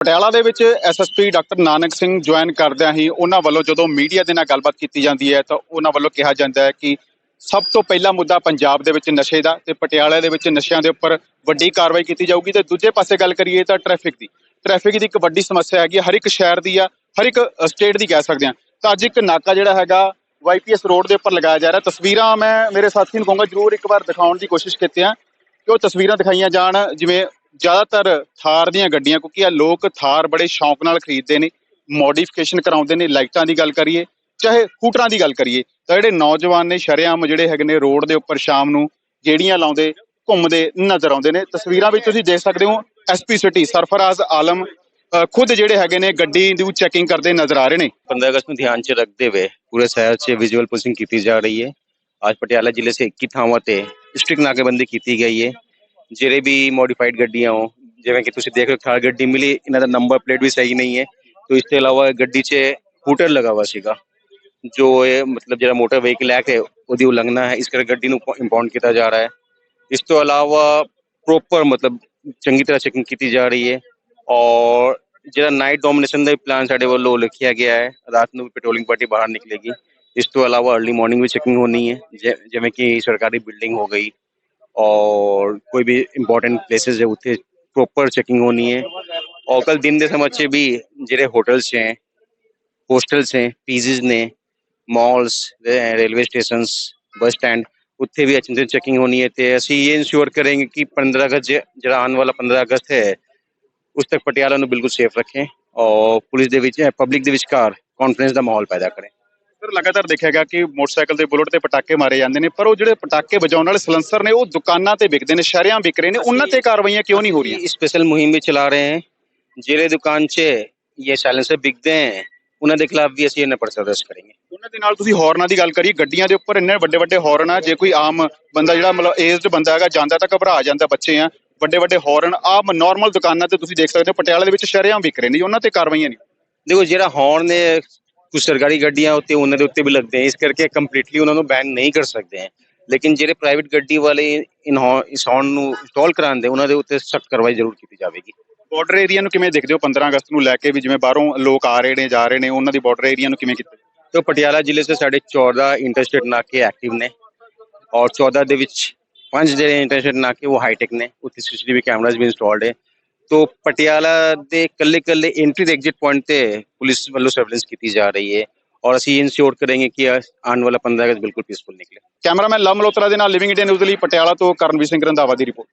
ਪਟਿਆਲਾ ਦੇ ਵਿੱਚ SSP doctor Nanak Singh join ਕਰਦਿਆਂ ਹੀ ਉਹਨਾਂ ਵੱਲੋਂ ਜਦੋਂ ਮੀਡੀਆ ਦੇ ਨਾਲ ਗੱਲਬਾਤ ਕੀਤੀ ਜਾਂਦੀ ਹੈ ਤਾਂ ਉਹਨਾਂ ਵੱਲੋਂ ਕਿਹਾ ਜਾਂਦਾ ਹੈ ਕਿ ਸਭ ਤੋਂ ਪਹਿਲਾ ਮੁੱਦਾ ਪੰਜਾਬ ਦੇ ਵਿੱਚ ਨਸ਼ੇ ਦਾ ਤੇ ਪਟਿਆਲਾ ਦੇ ਵਿੱਚ ਨਸ਼ਿਆਂ ਦੇ ਉੱਪਰ ਵੱਡੀ ਕਾਰਵਾਈ ਕੀਤੀ ਜਾਊਗੀ ਤੇ ਦੂਜੇ ਪਾਸੇ ਗੱਲ ਕਰੀਏ ਤਾਂ ਟ੍ਰੈਫਿਕ ਦੀ। ਟ੍ਰੈਫਿਕ ਦੀ ਇੱਕ ਵੱਡੀ ਸਮੱਸਿਆ ਹੈਗੀ ਹੈ, ਹਰ ਇੱਕ ਸ਼ਹਿਰ ਦੀ ਆ ਹਰ ਇੱਕ ਸਟੇਟ ਦੀ ਕਹਿ ਸਕਦੇ ਆ ਤਾਂ ਅੱਜ ਇੱਕ ਨਾਕਾ ਜਿਹੜਾ ਹੈਗਾ ਵਾਈਪੀਐਸ ਰੋਡ ਦੇ ਉੱਪਰ ਲਗਾਇਆ ਜਾ ਰਿਹਾ। ਤਸਵੀਰਾਂ ਮੈਂ ਮੇਰੇ ਸਾਥੀ ਨੂੰ ਕਹੂੰਗਾ ਜਰੂਰ ਇੱਕ ਵਾਰ ਦਿਖਾਉਣ ਦੀ ਕੋਸ਼ਿਸ਼ ਕੀਤੀ ਆ ਕਿ ਉਹ ਤਸਵੀਰਾਂ ਦਿਖਾਈਆਂ ਜਾਣ ਜਿਵੇਂ ਜ਼ਿਆਦਾਤਰ ਥਾਰ ਦੀਆਂ ਗੱਡੀਆਂ, ਕਿਉਂਕਿ ਇਹ ਲੋਕ ਥਾਰ ਬੜੇ ਸ਼ੌਂਕ ਨਾਲ ਖਰੀਦਦੇ ਨੇ ਮੋਡੀਫਿਕੇਸ਼ਨ ਕਰਾਉਂਦੇ ਨੇ, ਲਾਈਟਾਂ ਦੀ ਗੱਲ ਕਰੀਏ, ਚਾਹੇ ਹੂਟਰਾਂ ਦੀ ਗੱਲ ਕਰੀਏ, ਤਾਂ ਜਿਹੜੇ ਨੌਜਵਾਨ ਨੇ, ਸ਼ਰਿਆਮ ਜਿਹੜੇ ਹੈਗੇ ਨੇ ਰੋਡ ਦੇ ਉੱਪਰ ਸ਼ਾਮ ਨੂੰ ਜਿਹੜੀਆਂ ਲਾਉਂਦੇ, ਘੁੰਮਦੇ, ਨਜ਼ਰ ਆਉਂਦੇ ਨੇ, ਤਸਵੀਰਾਂ ਵਿੱਚ ਤੁਸੀਂ ਦੇਖ ਸਕਦੇ ਹੋ ਐਸਪੀ ਸਿਟੀ ਸਰਫਰਾਜ਼ ਆਲਮ ਖੁਦ ਜਿਹੜੇ ਹੈਗੇ ਨੇ ਗੱਡੀ ਦੀ ਚੈਕਿੰਗ ਕਰਦੇ ਨਜ਼ਰ ਆ ਰਹੇ ਨੇ। 15 ਅਗਸਤ ਨੂੰ ਧਿਆਨ 'ਚ ਰੱਖਦੇ ਹੋਏ ਪੂਰੇ ਸ਼ਹਿਰ 'ਚ ਵਿਜ਼ੂਅਲ ਪੁਲਿਸਿੰਗ ਕੀਤੀ ਜਾ ਰਹੀ ਹੈ। ਅੱਜ ਪਟਿਆਲਾ ਜ਼ਿਲ੍ਹੇ ਸੇ 21 ਥਾਵਾਂ ਤੇ ਸਟ੍ਰਿਕਟ ਨਾਕੇਬੰਦੀ ਕੀਤੀ ਗਈ ਹੈ। ਜਿਹੜੇ ਵੀ ਮੋਡੀਫਾਈਡ ਗੱਡੀਆਂ ਹੋ ਜਿਵੇਂ ਕਿ ਤੁਸੀਂ ਦੇਖ ਰਹੇ ਹੋ ਥਾਰ ਗੱਡੀ ਮਿਲੀ, ਇਹਨਾਂ ਦਾ ਨੰਬਰ ਪਲੇਟ ਵੀ ਸਹੀ ਨਹੀਂ ਹੈ। ਤੋਂ ਇਸ ਤੋਂ ਇਲਾਵਾ ਗੱਡੀ 'ਚ ਹੂਟਰ ਲਗਾ ਸੀਗਾ, ਜੋ ਇਹ ਮਤਲਬ ਜਿਹੜਾ ਮੋਟਰ ਵਹੀਕਲ ਐਕਟ ਹੈ ਉਹਦੀ ਉਲੰਘਣਾ ਹੈ, ਇਸ ਕਰਕੇ ਗੱਡੀ ਨੂੰ ਇੰਪਾਊਂਡ ਕੀਤਾ ਜਾ ਰਿਹਾ ਹੈ। ਇਸ ਤੋਂ ਇਲਾਵਾ ਪ੍ਰੋਪਰ ਮਤਲਬ ਚੰਗੀ ਤਰ੍ਹਾਂ ਚੈਕਿੰਗ ਕੀਤੀ ਜਾ ਰਹੀ ਹੈ ਔਰ ਜਿਹੜਾ ਨਾਈਟ ਡੋਮੀਨੇਸ਼ਨ ਦਾ ਪਲਾਨ ਸਾਡੇ ਵੱਲੋਂ ਲਿਖਿਆ ਗਿਆ ਹੈ, ਰਾਤ ਨੂੰ ਪੈਟਰੋਲਿੰਗ ਪਾਰਟੀ ਬਾਹਰ ਨਿਕਲੇਗੀ। ਇਸ ਤੋਂ ਇਲਾਵਾ अर्ਲੀ ਮਾਰਨਿੰਗ ਵੀ ਚੈਕਿੰਗ ਹੋਣੀ ਹੈ ਜਿਵੇਂ ਕਿ ਸਰਕਾਰੀ ਬਿਲਡਿੰਗ ਹੋ ਗਈ और कोई भी इम्पोर्टेंट प्लेसेस है उसे प्रॉपर चेकिंग होनी है। और कल दिन दे समझे भी जेरे होटल्स हैं होस्टल्स हैं पीजीज ने malls railway station bus stand उत्थे भी अच्छे से चेकिंग होनी है। तो असं ये इंश्योर करेंगे कि पंद्रह अगस्त जरा आने वाला पंद्रह अगस्त है, उस तक पटियाला बिल्कुल सेफ़ रखें और पुलिस के पब्लिक के विकार ਵਿਚਕਾਰ का माहौल पैदा करें। ਫਿਰ ਲਗਾਤਾਰ ਦੇਖਿਆ ਗਿਆ ਕਿ ਮੋਟਰਸਾਈਕਲ ਦੇ ਬੁਲਟ ਤੇ ਪਟਾਕੇ ਮਾਰੇ ਜਾਂਦੇ ਨੇ ਪਰ ਉਹ ਜਿਹੜੇ ਪਟਾਕੇ ਵਜਾਉਣ ਵਾਲੇ ਸਲੈਂਸਰ ਨੇ ਉਹ ਦੁਕਾਨਾਂ ਤੇ ਵਿਕਦੇ ਨੇ ਸ਼ਹਿਰਾਂ ਵਿਕ ਰਹੇ ਨੇ ਉਹਨਾਂ ਤੇ ਕਾਰਵਾਈਆਂ ਕਿਉਂ ਨਹੀਂ ਹੋ ਰਹੀਆਂ? ਸਪੈਸ਼ਲ ਮੁਹਿੰਮ ਵੀ ਚਲਾ ਰਹੇ ਹਨ ਜਿਹੜੇ ਦੁਕਾਨ 'ਚ ਇਹ ਸਲੈਂਸਰ ਵਿਕਦੇ ਹਨ ਉਹਨਾਂ ਦੇ ਖਿਲਾਫ ਵੀ ਅਸੀਂ ਇਹਨਾਂ ਪ੍ਰਦਰਸ਼ਨ ਕਰਾਂਗੇ। ਉਹਨਾਂ ਦੇ ਨਾਲ ਤੁਸੀਂ ਹੌਰਨਾਂ ਦੀ ਗੱਲ ਕਰੀ ਗੱਡੀਆਂ ਦੇ ਉੱਪਰ ਇੰਨੇ ਵੱਡੇ ਵੱਡੇ ਹੌਰਨ ਆ ਜੇ ਕੋਈ ਆਮ ਬੰਦਾ ਜਿਹੜਾ ਮਤਲਬ ਏਜਡ ਬੰਦਾ ਹੈਗਾ ਜਾਂਦਾ ਤਾਂ ਘਬਰਾ ਜਾਂਦਾ ਬੱਚੇ ਆ ਵੱਡੇ ਵੱਡੇ ਹੌਰਨ ਆਮ ਨਾਰਮਲ ਦੁਕਾਨਾਂ ਤੇ ਤੁਸੀਂ ਦੇਖ ਸਕਦੇ ਹੋ ਪਟਿਆਲੇ ਦੇ ਵਿੱਚ ਸ਼ਰਿਆਂ ਵਿਕ ਰਹੇ ਨੇ ਉਹਨਾਂ ਤੇ ਕਾਰਵਾਈਆਂ ਨਹੀਂ। ਦੇਖੋ ਜਿਹੜਾ ਹੌਰਨ ਨੇ ਕੁਝ ਸਰਕਾਰੀ ਗੱਡੀਆਂ ਉੱਤੇ ਉਹਨਾਂ ਦੇ ਉੱਤੇ ਵੀ ਲੱਗਦੇ ਹਨ ਇਸ ਕਰਕੇ ਕੰਪਲੀਟਲੀ ਉਹਨਾਂ ਨੂੰ ਬੈਨ ਨਹੀਂ ਕਰ ਸਕਦੇ ਹਨ ਲੇਕਿਨ ਜਿਹੜੇ ਪ੍ਰਾਈਵੇਟ ਗੱਡੀ ਵਾਲੇ ਇਸ ਹੌਨ ਨੂੰ ਇੰਸਟਾਲ ਕਰਾਉਂਦੇ ਉਹਨਾਂ ਦੇ ਉੱਤੇ ਸਖਤ ਕਾਰਵਾਈ ਜ਼ਰੂਰ ਕੀਤੀ ਜਾਵੇਗੀ। ਬਾਰਡਰ ਏਰੀਆ ਨੂੰ ਕਿਵੇਂ ਦੇਖਦੇ ਹੋ 15 ਅਗਸਤ ਨੂੰ ਲੈ ਕੇ ਵੀ ਜਿਵੇਂ ਬਾਹਰੋਂ ਲੋਕ ਆ ਰਹੇ ਨੇ ਜਾ ਰਹੇ ਨੇ ਉਹਨਾਂ ਦੀ ਬਾਰਡਰ ਏਰੀਆ ਨੂੰ ਕਿਵੇਂ ਕੀਤਾ ਤੋ ਪਟਿਆਲਾ ਜ਼ਿਲ੍ਹੇ 'ਚ ਸਾਡੇ 14 ਇੰਟਰਸਟੇਟ ਨਾਕੇ ਐਕਟਿਵ ਨੇ ਔਰ 14 ਦੇ ਵਿੱਚ ਪੰਜ ਜਿਹੜੇ ਇੰਟਰਸਟੇਟ ਨਾਕੇ ਉਹ ਹਾਈਟੈਕ ਨੇ। ਉੱਥੇ ਸੀਸੀਟੀਵੀ ਕੈਮਰਾਜ਼ ਵੀ ਇੰਸਟਾਲਡ ਹੈ ਤੋਂ ਪਟਿਆਲਾ ਦੇ ਕੱਲੇ ਕੱਲੇ ਐਂਟਰੀ ਤੇ ਐਗਜ਼ਿਟ ਪੁਆਇੰਟ ਤੇ ਪੁਲਿਸ ਵੱਲੋਂ ਸਰਵੇਲੈਂਸ ਕੀਤੀ ਜਾ ਰਹੀ ਹੈ ਔਰ ਅਸੀਂ ਇਨਸ਼ੋਰ ਕਰਾਂਗੇ ਕਿ ਆਉਣ ਵਾਲਾ 15 ਅਗਸਤ ਬਿਲਕੁਲ ਪੀਸਫੁਲ ਨਿਕਲੇ ਕੈਮਰਾਮੈਨ ਲਵ ਮਲੋਤਰਾ ਦੇ ਨਾਲ ਲਿਵਿੰਗ ਇੰਡੀਆ ਨਿਊਜ਼ ਲਈ ਪਟਿਆਲਾ ਤੋਂ ਕਰਨਵੀਰ ਸਿੰਘ ਰੰਧਾਵਾ ਦੀ ਰਿਪੋਰਟ